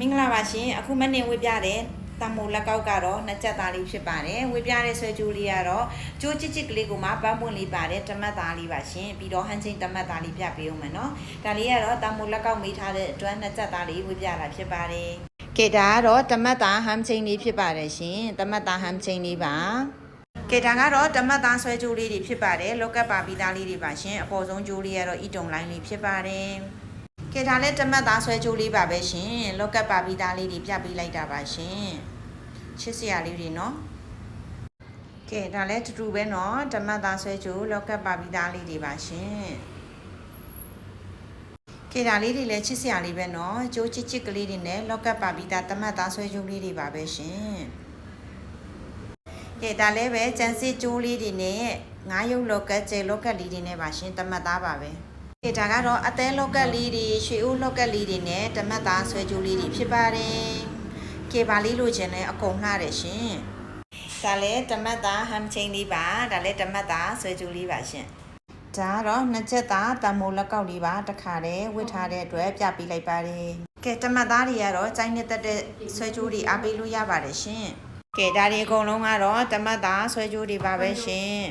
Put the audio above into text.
မင်္ဂလာပါရှင်အခုမနေ့ဝေပြတဲ့တမိုလက်ကောက်ကတော့နှစ်ချက်သားလေးဖြစ်ပါတယ်ဝေပြတဲ့ဆွဲကြိုးလေးကတော့ကြိုးချစ်ချစ်ကလေးကိုမှပန်းပွင့်လေးပါတယ်တမတ်သားလေးပါရှင်ပြီးတော့ဟန်ချင်းတမတ်သားလေးပြပေးအောင်မယ်နော်ဒါလေးကတော့တမိုလက်ကောက်မေးထားတဲ့အတွက်နှစ်ချက်သားလေးဝေပြတာဖြစ်ပါတယ်ကဲဒါကတော့တမတ်သားဟမ်ချင်းလေးဖြစ်ပါတယ်ရှင်တမတ်သားဟမ်ချင်းလေးပါကဲဒါကတော့တမတ်သားဆွဲကြိုးလေးတွေဖြစ်ပါတယ်လောကပ်ပါပြီးသားလေးတွေပါရှင်အပေါ်ဆုံးကြိုးလေးကတော့ဤတုံလိုင်းလေးဖြစ်ပါတယ် ကဲဒါလည်းတမတ်သားဆွဲကြိုးလေးပါပဲရှင်လောက်ကပ်ပါပြီးသားလေးတွေပြပေးလိုက်တာပါရှင်ချစ်စရာလေးတွေနော်ကဲဒါလည်းတူတူပဲနော်တမတ်သားဆွဲကြိုးလောက်ကပ်ပါပြီးသားလေးတွေပါရှင်ကဲဒါလေးတွေလည်းချစ်စရာလေးပဲနော်ကြိုးချစ်ချစ်ကလေးတွေနဲ့လောက်ကပ်ပါပြီးသားတမတ်သားဆွဲကြိုးလေးတွေပါပဲရှင်ကဲဒါလည်းပဲကျန်စစ်ကြိုးလေးတွေနဲ့ငါးရုပ်လောက်ကပ်ကျဲလောက်ကပ်လေးတွေနဲ့ပါရှင်တမတ်သားပါပဲကဲ ဒါကတော့အသေးလောက်ကက်လေးတွေရွှေဦးလောက်ကက်လေးတွေနဲ့တမတ်သားဆွဲကြိုးလေးတွေဖြစ်ပါတယ်။ကဲပါလေးလိုချင်လဲအကုန်လှတယ်ရှင်။ဒါလည်းတမတ်သားဟမ်ချင်းလေးပါဒါလည်းတမတ်သားဆွဲကြိုးလေးပါရှင်။ဒါကတော့နှစ်ချက်သားတမိုလက်ကောက်လေးပါတခါတည်းဝစ်ထားတဲ့အတွက်ပြပေးလိုက်ပါတယ်။ကဲတမတ်သားတွေကတော့ကျိုင်းနဲ့တက်တဲ့ဆွဲကြိုးတွေအားပေးလို့ရပါတယ်ရှင်။ကဲဒါတွေအကုန်လုံးကတော့တမတ်သားဆွဲကြိုးတွေပါပဲရှင်။